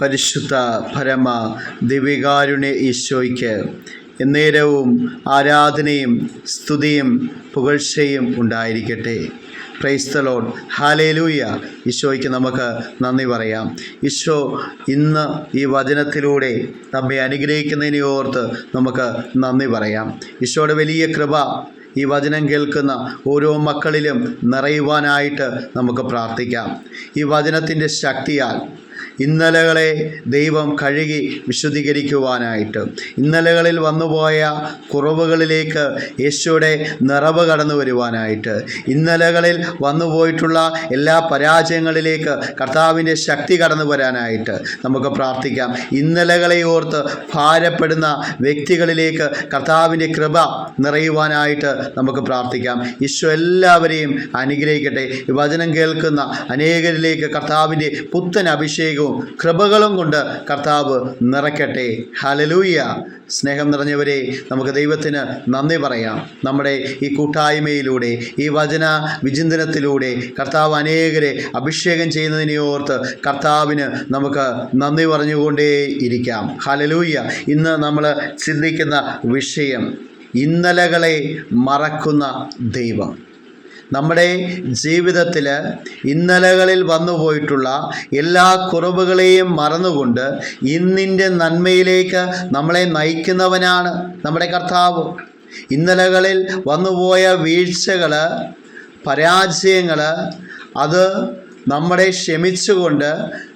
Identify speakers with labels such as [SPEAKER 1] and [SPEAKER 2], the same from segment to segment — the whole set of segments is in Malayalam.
[SPEAKER 1] പരിശുദ്ധ പരമ ദിവികാരുണ്യ ഈശോയ്ക്ക് എന്നേരവും ആരാധനയും സ്തുതിയും പുകഴ്ചയും ഉണ്ടായിരിക്കട്ടെ. ക്രൈസ്തലോൺ ഹാലേലൂയ ഈശോയ്ക്ക് നമുക്ക് നന്ദി പറയാം. ഈശോ ഇന്ന് ഈ വചനത്തിലൂടെ നമ്മെ അനുഗ്രഹിക്കുന്നതിനെ ഓർത്ത് നമുക്ക് നന്ദി പറയാം. ഈശോയുടെ വലിയ കൃപ ഈ വചനം കേൾക്കുന്ന ഓരോ മക്കളിലും നിറയുവാനായിട്ട് നമുക്ക് പ്രാർത്ഥിക്കാം. ഈ വചനത്തിന്റെ ശക്തിയാൽ ഇന്നലകളെ ദൈവം കഴുകി വിശുദ്ധീകരിക്കുവാനായിട്ട്. ഇന്നലകളിൽ വന്നുപോയ കുറവുകളിലേക്ക് യേശുവിടെ നിറവ് കടന്നു വരുവാനായിട്ട്. ഇന്നലകളിൽ വന്നുപോയിട്ടുള്ള എല്ലാ പരാജയങ്ങളിലേക്ക് കർത്താവിന്റെ ശക്തി കടന്നു വരാനായിട്ട് നമുക്ക് പ്രാർത്ഥിക്കാം. ഇന്നലകളെ ഓർത്ത് ഭാരപ്പെടുന്ന വ്യക്തികളിലേക്ക് കർത്താവിന്റെ കൃപ നിറയുവാനായിട്ട് നമുക്ക് പ്രാർത്ഥിക്കാം. ഈശോ എല്ലാവരെയും അനുഗ്രഹിക്കട്ടെ. വചനം കേൾക്കുന്ന അനേകരിലേക്ക് കർത്താവിന്റെ പുത്തൻ അഭിഷേകവും കൃപകളും കൊണ്ട് കർത്താവ് നിറയ്ക്കട്ടെ. ഹലലൂയ സ്നേഹം നിറഞ്ഞവരെ നമുക്ക് ദൈവത്തിന് നന്ദി പറയാം. നമ്മുടെ ഈ കൂട്ടായ്മയിലൂടെ ഈ വചന വിചിന്തനത്തിലൂടെ കർത്താവ് അനേകരെ അഭിഷേകം ചെയ്യുന്നതിനെ ഓർത്ത് കർത്താവിന് നമുക്ക് നന്ദി പറഞ്ഞുകൊണ്ടേ ഇരിക്കാം. ഹലലൂയ ഇന്ന് നമ്മൾ ചിന്തിക്കുന്ന വിഷയം ഇന്നലകളെ മറക്കുന്ന ദൈവം. നമ്മുടെ ജീവിതത്തിൽ ഇന്നലകളിൽ വന്നുപോയിട്ടുള്ള എല്ലാ കുറവുകളെയും മറന്നുകൊണ്ട് ഇന്നിന്റെ നന്മയിലേക്ക് നമ്മളെ നയിക്കുന്നവനാണ് നമ്മുടെ കർത്താവ്. ഇന്നലകളിൽ വന്നുപോയ വീഴ്ചകൾ പരാജയങ്ങൾ അത് നമ്മളെ ക്ഷമിച്ചുകൊണ്ട്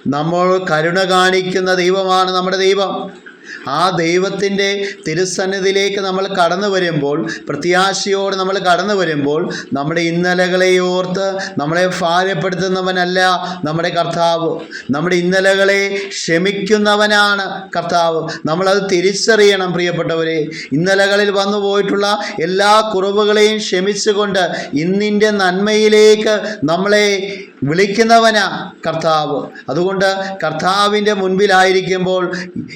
[SPEAKER 1] നമ്മൾ കരുണ കാണിക്കുന്ന ദൈവമാണ് നമ്മുടെ ദൈവം. ആ ദൈവത്തിന്റെ തിരുസന്നിധിയിലേക്ക് നമ്മൾ കടന്നു വരുമ്പോൾ പ്രത്യാശയോട് നമ്മൾ കടന്നു വരുമ്പോൾ നമ്മുടെ ഇന്നലകളെ ഓർത്ത് നമ്മളെ ഭാരപ്പെടുത്തുന്നവനല്ല നമ്മുടെ കർത്താവ്. നമ്മുടെ ഇന്നലകളെ ക്ഷമിക്കുന്നവനാണ് കർത്താവ്. നമ്മളത് തിരിച്ചറിയണം പ്രിയപ്പെട്ടവരെ. ഇന്നലകളിൽ വന്നു പോയിട്ടുള്ള എല്ലാ കുറവുകളെയും ക്ഷമിച്ചുകൊണ്ട് ഇന്നിന്റെ നന്മയിലേക്ക് നമ്മളെ വിളിക്കുന്നവനാ കർത്താവ്. അതുകൊണ്ട് കർത്താവിന്റെ മുൻപിലായിരിക്കുമ്പോൾ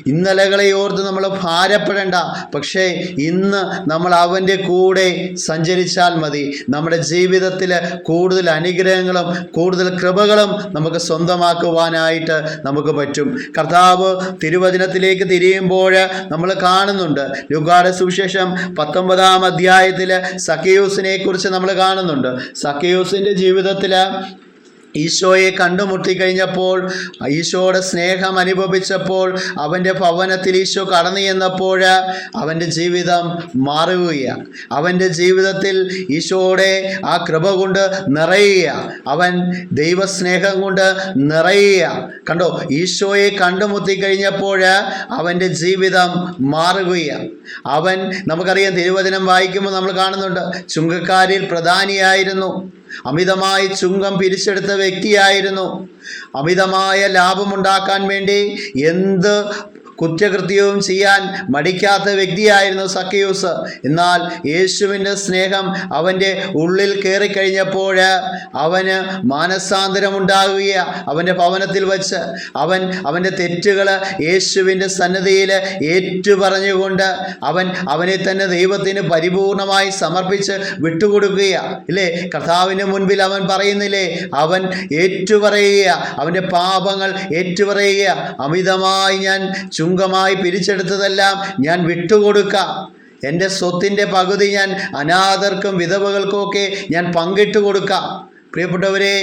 [SPEAKER 1] ഇന്നലകളെ ഓർത്ത് നമ്മൾ ഭാരപ്പെടേണ്ട. പക്ഷേ ഇന്ന് നമ്മൾ അവന്റെ കൂടെ സഞ്ചരിച്ചാൽ മതി. നമ്മുടെ ജീവിതത്തിൽ കൂടുതൽ അനുഗ്രഹങ്ങളും കൂടുതൽ കൃപകളും നമുക്ക് സ്വന്തമാക്കുവാനായിട്ട് നമുക്ക് പറ്റും. കർത്താവ് തിരുവചനത്തിലേക്ക് തിരിയുമ്പോൾ നമ്മൾ കാണുന്നുണ്ട്. ലുഗാട സുവിശേഷം പത്തൊമ്പതാം അധ്യായത്തിൽ സക്കയൂസിനെ കുറിച്ച് നമ്മൾ കാണുന്നുണ്ട്. സക്കയൂസിന്റെ ജീവിതത്തിൽ ഈശോയെ കണ്ടുമുട്ടിക്കഴിഞ്ഞപ്പോൾ ഈശോയുടെ സ്നേഹം അനുഭവിച്ചപ്പോൾ അവന്റെ ഭവനത്തിൽ ഈശോ കടന്നു ചെന്നപ്പോൾ അവന്റെ ജീവിതം മാറുകയാണ് അവന്റെ ജീവിതത്തിൽ ഈശോയുടെ ആ കൃപ കൊണ്ട് നിറയുക അവൻ ദൈവസ്നേഹം കൊണ്ട് നിറയുക കണ്ടോ ഈശോയെ കണ്ടുമുട്ടി കഴിഞ്ഞപ്പോൾ അവന്റെ ജീവിതം മാറുകയാണ് അവൻ നമുക്കറിയാം തിരുവചനം വായിക്കുമ്പോൾ നമ്മൾ കാണുന്നുണ്ട് ചുങ്കക്കാരിൽ പ്രധാനിയായിരുന്നു. അമിതമായി ചുങ്കം പിരിച്ചെടുത്ത വ്യക്തിയായിരുന്നു. അമിതമായ ലാഭമുണ്ടാക്കാൻ വേണ്ടി എന്ത് കുറ്റകൃത്യവും ചെയ്യാൻ മടിക്കാത്ത വ്യക്തിയായിരുന്നു സക്കയൂസ് എന്നാൽ യേശുവിന്റെ സ്നേഹം അവന്റെ ഉള്ളിൽ കയറിക്കഴിഞ്ഞപ്പോൾ അവന് മാനസാന്തരമുണ്ടാകുക അവന്റെ ഭവനത്തിൽ വച്ച് അവൻ അവന്റെ തെറ്റുകൾ യേശുവിന്റെ സന്നദ്ധയിൽ ഏറ്റുപറഞ്ഞുകൊണ്ട് അവൻ അവനെ തന്നെ ദൈവത്തിന് പരിപൂർണമായി സമർപ്പിച്ച് വിട്ടുകൊടുക്കുകയാണ് ഇല്ലേ? കർത്താവിന് മുൻപിൽ അവൻ പറയുന്നില്ലേ? അവൻ ഏറ്റുപറയുക അവന്റെ പാപങ്ങൾ ഏറ്റുപറയുക അമിതമായി ഞാൻ ചുങ്കമായി പിരിച്ചെടുത്തതെല്ലാം ഞാൻ വിട്ടുകൊടുക്കാം. എന്റെ സ്വത്തിന്റെ പകുതി ഞാൻ അനാഥർക്കും വിധവകൾക്കുമൊക്കെ ഞാൻ പങ്കിട്ട് കൊടുക്കാം പ്രിയപ്പെട്ടവരെ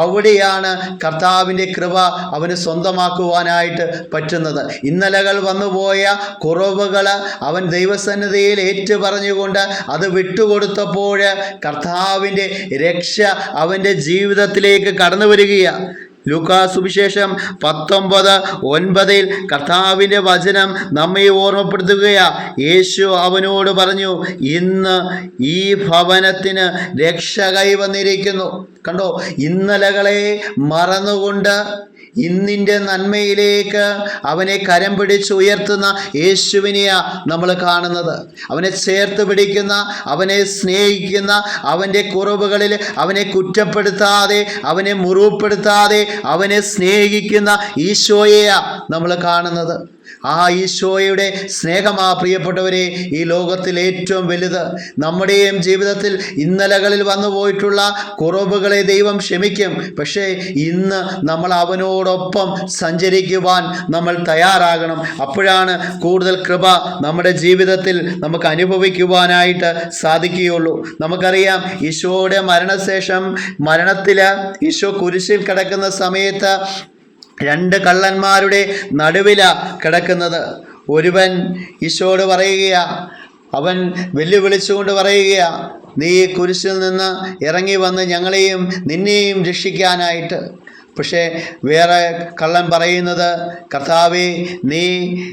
[SPEAKER 1] അവിടെയാണ് കർത്താവിന്റെ കൃപ അവന് സ്വന്തമാക്കുവാനായിട്ട് പറ്റുന്നത്. ഇന്നലകൾ വന്നുപോയ കുറവുകൾ അവൻ ദൈവസന്നിധിയിൽ ഏറ്റുപറഞ്ഞുകൊണ്ട് അത് വിട്ടുകൊടുത്തപ്പോൾ കർത്താവിന്റെ രക്ഷ അവന്റെ ജീവിതത്തിലേക്ക് കടന്നു വരികയാണ് ലൂക്കാ സുവിശേഷം പത്തൊമ്പത് ഒൻപതിൽ കർത്താവിന്റെ വചനം നമ്മെ ഓർമ്മപ്പെടുത്തുകയാ. യേശു അവനോട് പറഞ്ഞു ഇന്ന് ഈ ഭവനത്തിന് രക്ഷ കൈവന്നിരിക്കുന്നു കണ്ടോ? ഇന്നലകളെ മറന്നുകൊണ്ട് ഇന്നിന്റെ നന്മയിലേക്ക് അവനെ കരം പിടിച്ച് ഉയർത്തുന്ന യേശുവിനെയാണ് നമ്മൾ കാണുന്നത്. അവനെ ചേർത്ത് പിടിക്കുന്ന അവനെ സ്നേഹിക്കുന്ന അവന്റെ കുറവുകളിൽ അവനെ കുറ്റപ്പെടുത്താതെ അവനെ മുറിവുപ്പെടുത്താതെ അവനെ സ്നേഹിക്കുന്ന ഈശോയെയാണ് നമ്മൾ കാണുന്നത്. ആ ഈശോയുടെ സ്നേഹമാ പ്രിയപ്പെട്ടവരെ ഈ ലോകത്തിൽ ഏറ്റവും വലുത് നമ്മുടെയും ജീവിതത്തിൽ ഇന്നലകളിൽ വന്നു പോയിട്ടുള്ള കുറവുകളെ ദൈവം ക്ഷമിക്കും. പക്ഷേ ഇന്ന് നമ്മൾ അവനോടൊപ്പം സഞ്ചരിക്കുവാൻ നമ്മൾ തയ്യാറാകണം. അപ്പോഴാണ് കൂടുതൽ കൃപ നമ്മുടെ ജീവിതത്തിൽ നമുക്ക് അനുഭവിക്കുവാനായിട്ട് സാധിക്കുകയുള്ളൂ. നമുക്കറിയാം ഈശോയുടെ മരണശേഷം മരണത്തിൽ ഈശോ കുരിശിൽ കിടക്കുന്ന സമയത്ത് രണ്ട് കള്ളന്മാരുടെ നടുവില കിടക്കുന്നത്. ഒരുവൻ ഈശോട് പറയുകയാ അവൻ വെല്ലുവിളിച്ചുകൊണ്ട് പറയുകയാ നീ കുരിശിൽ നിന്ന് ഇറങ്ങി വന്ന് ഞങ്ങളെയും നിന്നെയും രക്ഷിക്കാനായിട്ട്. പക്ഷേ വേറെ കള്ളൻ പറയുന്നത് കർത്താവെ നീ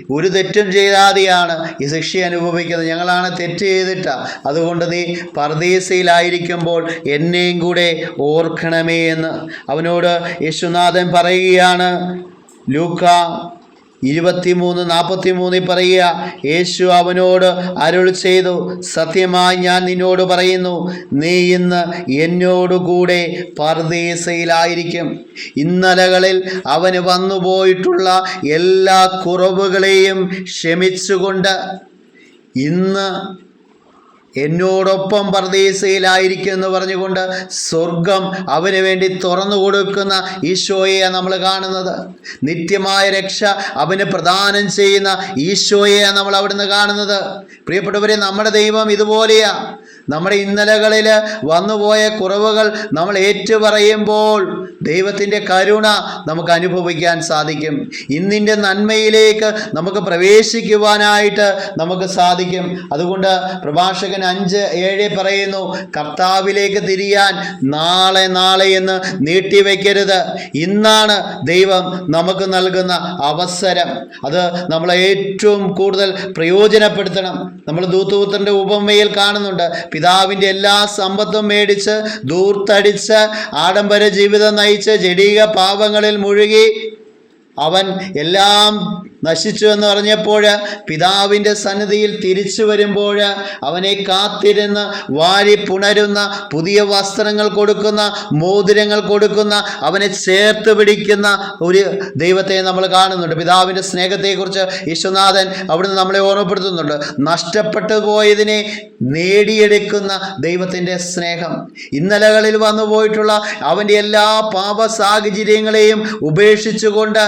[SPEAKER 1] ഒരു തെറ്റും ചെയ്താതെയാണ് ഈ ശിക്ഷ അനുഭവിക്കുന്നത്. ഞങ്ങളാണ് തെറ്റ് ചെയ്തിട്ട. അതുകൊണ്ട് നീ പർദീസയിലായിരിക്കുമ്പോൾ എന്നെയും കൂടെ ഓർക്കണമേ എന്ന് അവനോട് യേശുനാഥൻ പറയുകയാണ്. ലൂക്ക ഇരുപത്തിമൂന്ന് നാൽപ്പത്തി മൂന്നിൽ പറയുക യേശു അവനോട് അരുൾ ചെയ്തു. സത്യമായി ഞാൻ നിന്നോട് പറയുന്നു നീ ഇന്ന് എന്നോടുകൂടെ പർദീസയിലായിരിക്കും ഇന്നലകളിൽ അവന് വന്നുപോയിട്ടുള്ള എല്ലാ കുറവുകളെയും ക്ഷമിച്ചുകൊണ്ട് ഇന്ന് എന്നോടൊപ്പം പർദീസയിലായിരിക്കും എന്ന് പറഞ്ഞുകൊണ്ട് സ്വർഗം അവന് വേണ്ടി തുറന്നു കൊടുക്കുന്ന ഈശോയെ നമ്മൾ കാണുന്നത്. നിത്യമായ രക്ഷ അവന് പ്രദാനം ചെയ്യുന്ന ഈശോയെ നമ്മൾ അവിടുന്ന് കാണുന്നത്. പ്രിയപ്പെട്ടവരെ നമ്മുടെ ദൈവം ഇതുപോലെയാ. നമ്മുടെ ഇന്നലകളിൽ വന്നുപോയ കുറവുകൾ നമ്മൾ ഏറ്റുപറയുമ്പോൾ ദൈവത്തിന്റെ കരുണ നമുക്ക് അനുഭവിക്കാൻ സാധിക്കും. ഇന്നിന്റെ നന്മയിലേക്ക് നമുക്ക് പ്രവേശിക്കുവാനായിട്ട് നമുക്ക് സാധിക്കും. അതുകൊണ്ട് പ്രഭാഷകൻ അഞ്ച് ഏഴ് പറയുന്നു കർത്താവിലേക്ക് തിരിയാൻ നാളെ നാളെ എന്ന് നീട്ടിവെക്കരുത്. ഇന്നാണ് ദൈവം നമുക്ക് നൽകുന്ന അവസരം. അത് നമ്മൾ ഏറ്റവും കൂടുതൽ പ്രയോജനപ്പെടുത്തണം. നമ്മൾ ദൂത്തുപുത്രന്റെ ഉപമയിൽ കാണുന്നുണ്ട്. പിതാവിന്റെ എല്ലാ സമ്പത്തും മേടിച്ച് ദൂർത്തടിച്ച് ആഡംബര ജീവിതം നയിച്ച് ജടീക പാപങ്ങളിൽ മുഴുകി അവൻ എല്ലാം നശിച്ചു എന്ന് പറഞ്ഞപ്പോൾ പിതാവിന്റെ സന്നിധിയിൽ തിരിച്ചു വരുമ്പോൾ അവനെ കാത്തിരുന്ന് വാരി പുണരുന്ന പുതിയ വസ്ത്രങ്ങൾ കൊടുക്കുന്ന മോതിരങ്ങൾ കൊടുക്കുന്ന അവനെ ചേർത്ത് പിടിക്കുന്ന ഒരു ദൈവത്തെ നമ്മൾ കാണുന്നുണ്ട്. പിതാവിന്റെ സ്നേഹത്തെക്കുറിച്ച് യേശുനാഥൻ അവിടുന്ന് നമ്മളെ ഓർമ്മപ്പെടുത്തുന്നുണ്ട്. നഷ്ടപ്പെട്ടു പോയതിനെ നേടിയെടുക്കുന്ന ദൈവത്തിന്റെ സ്നേഹം ഇന്നലകളിൽ വന്നു പോയിട്ടുള്ള അവന്റെ എല്ലാ പാപ സാഹചര്യങ്ങളെയും ഉപേക്ഷിച്ചുകൊണ്ട്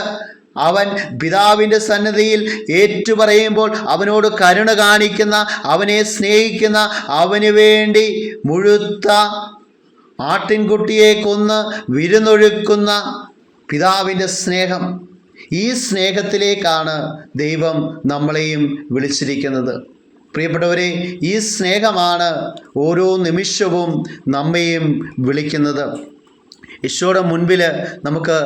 [SPEAKER 1] അവൻ പിതാവിന്റെ സന്നദ്ധിയിൽ ഏറ്റുപറയുമ്പോൾ അവനോട് കരുണ കാണിക്കുന്ന അവനെ സ്നേഹിക്കുന്ന അവന് വേണ്ടി മുഴുത്ത ആട്ടിൻകുട്ടിയെ കൊന്ന് വിരുന്നൊഴുക്കുന്ന പിതാവിന്റെ സ്നേഹം. ഈ സ്നേഹത്തിലേക്കാണ് ദൈവം നമ്മളെയും വിളിച്ചിരിക്കുന്നത്. പ്രിയപ്പെട്ടവരെ ഈ സ്നേഹമാണ് ഓരോ നിമിഷവും നമ്മയും വിളിക്കുന്നത്. ഈശോയുടെ മുൻപിൽ നമുക്ക്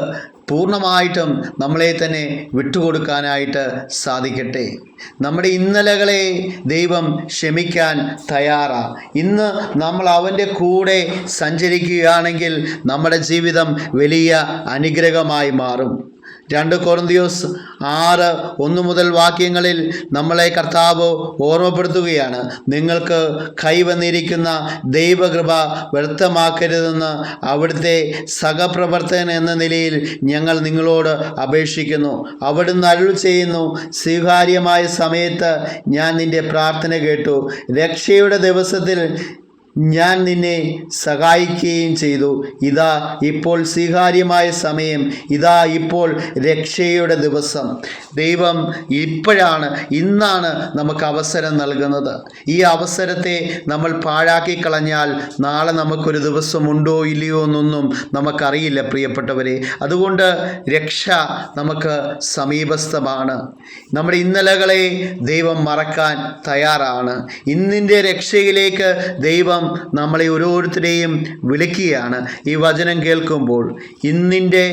[SPEAKER 1] പൂർണമായിട്ടും നമ്മളെ തന്നെ വിട്ടുകൊടുക്കാനായിട്ട് സാധിക്കട്ടെ. നമ്മുടെ ഇന്നലകളെ ദൈവം ക്ഷമിക്കാൻ തയ്യാറാ. ഇന്ന് നമ്മൾ അവന്റെ കൂടെ സഞ്ചരിക്കുകയാണെങ്കിൽ നമ്മുടെ ജീവിതം വലിയ അനുഗ്രഹമായി മാറും. രണ്ട് കൊറിന്തിയോസ് ആറ് ഒന്ന് മുതൽ വാക്യങ്ങളിൽ നമ്മളെ കർത്താവ് ഓർമ്മപ്പെടുത്തുകയാണ്. നിങ്ങൾക്ക് കൈവന്നിരിക്കുന്ന ദൈവകൃപ വ്യർത്ഥമാക്കരുതെന്ന് അവിടുത്തെ സഹപ്രവർത്തകൻ എന്ന നിലയിൽ ഞങ്ങൾ നിങ്ങളോട് അപേക്ഷിക്കുന്നു. അവിടുന്ന് അരുൾ ചെയ്യുന്നു സ്വീകാര്യമായ സമയത്ത് ഞാൻ നിന്റെ പ്രാർത്ഥന കേട്ടു. രക്ഷയുടെ ദിവസത്തിൽ ഞാൻ നിന്നെ സഹായിക്കുകയും ചെയ്തു. ഇതാ ഇപ്പോൾ സ്വീകാര്യമായ സമയം. ഇതാ ഇപ്പോൾ രക്ഷയുടെ ദിവസം. ദൈവം ഇപ്പോഴാണ് ഇന്നാണ് നമുക്ക് അവസരം നൽകുന്നത്. ഈ അവസരത്തെ നമ്മൾ പാഴാക്കി കളഞ്ഞാൽ നാളെ നമുക്കൊരു ദിവസം ഉണ്ടോ ഇല്ലയോ എന്നൊന്നും നമുക്കറിയില്ല പ്രിയപ്പെട്ടവരെ. അതുകൊണ്ട് രക്ഷ നമുക്ക് സമീപസ്ഥമാണ്. നമ്മുടെ ഇന്നലകളെ ദൈവം മറക്കാൻ തയ്യാറാണ്. ഇന്നിന്റെ രക്ഷയിലേക്ക് ദൈവം നമ്മളെ ഓരോരുത്തരെയും വിളിക്കുകയാണ്. ഈ വചനം കേൾക്കുമ്പോൾ ഇന്നിന്റെ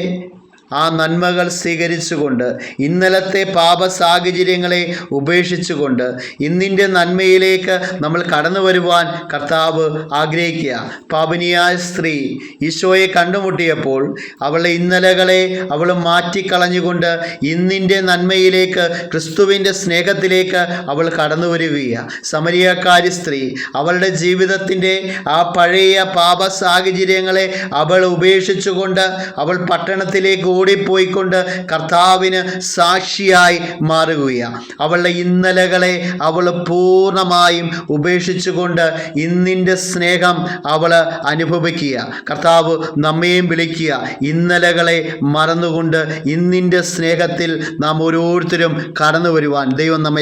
[SPEAKER 1] ആ നന്മകൾ സ്വീകരിച്ചുകൊണ്ട് ഇന്നലത്തെ പാപ സാഹചര്യങ്ങളെ ഉപേക്ഷിച്ചുകൊണ്ട് ഇന്നിന്റെ നന്മയിലേക്ക് നമ്മൾ കടന്നു വരുവാൻ കർത്താവ് ആഗ്രഹിക്കുക. പാപനിയായ സ്ത്രീ ഈശോയെ കണ്ടുമുട്ടിയപ്പോൾ അവളെ ഇന്നലകളെ അവൾ മാറ്റിക്കളഞ്ഞുകൊണ്ട് ഇന്നിന്റെ നന്മയിലേക്ക് ക്രിസ്തുവിന്റെ സ്നേഹത്തിലേക്ക് അവൾ കടന്നു വരികയാണ്. സമരിയക്കാരി സ്ത്രീ അവളുടെ ജീവിതത്തിന്റെ ആ പഴയ പാപ സാഹചര്യങ്ങളെ അവൾ ഉപേക്ഷിച്ചുകൊണ്ട് അവൾ പട്ടണത്തിലേക്ക് ഓടിപ്പോയിക്കൊണ്ട് കർത്താവിന് സാക്ഷിയായി മാറുകയാണ്. അവളുടെ ഇന്നലകളെ അവൾ പൂർണമായും ഉപേക്ഷിച്ചുകൊണ്ട് ഇന്നിന്റെ സ്നേഹം അവൾ അനുഭവിക്കുക. കർത്താവ് നമ്മയും വിളിക്കുക. ഇന്നലകളെ മറന്നുകൊണ്ട് ഇന്നിന്റെ സ്നേഹത്തിൽ നാം ഓരോരുത്തരും കടന്നു വരുവാൻ ദൈവം നമ്മെ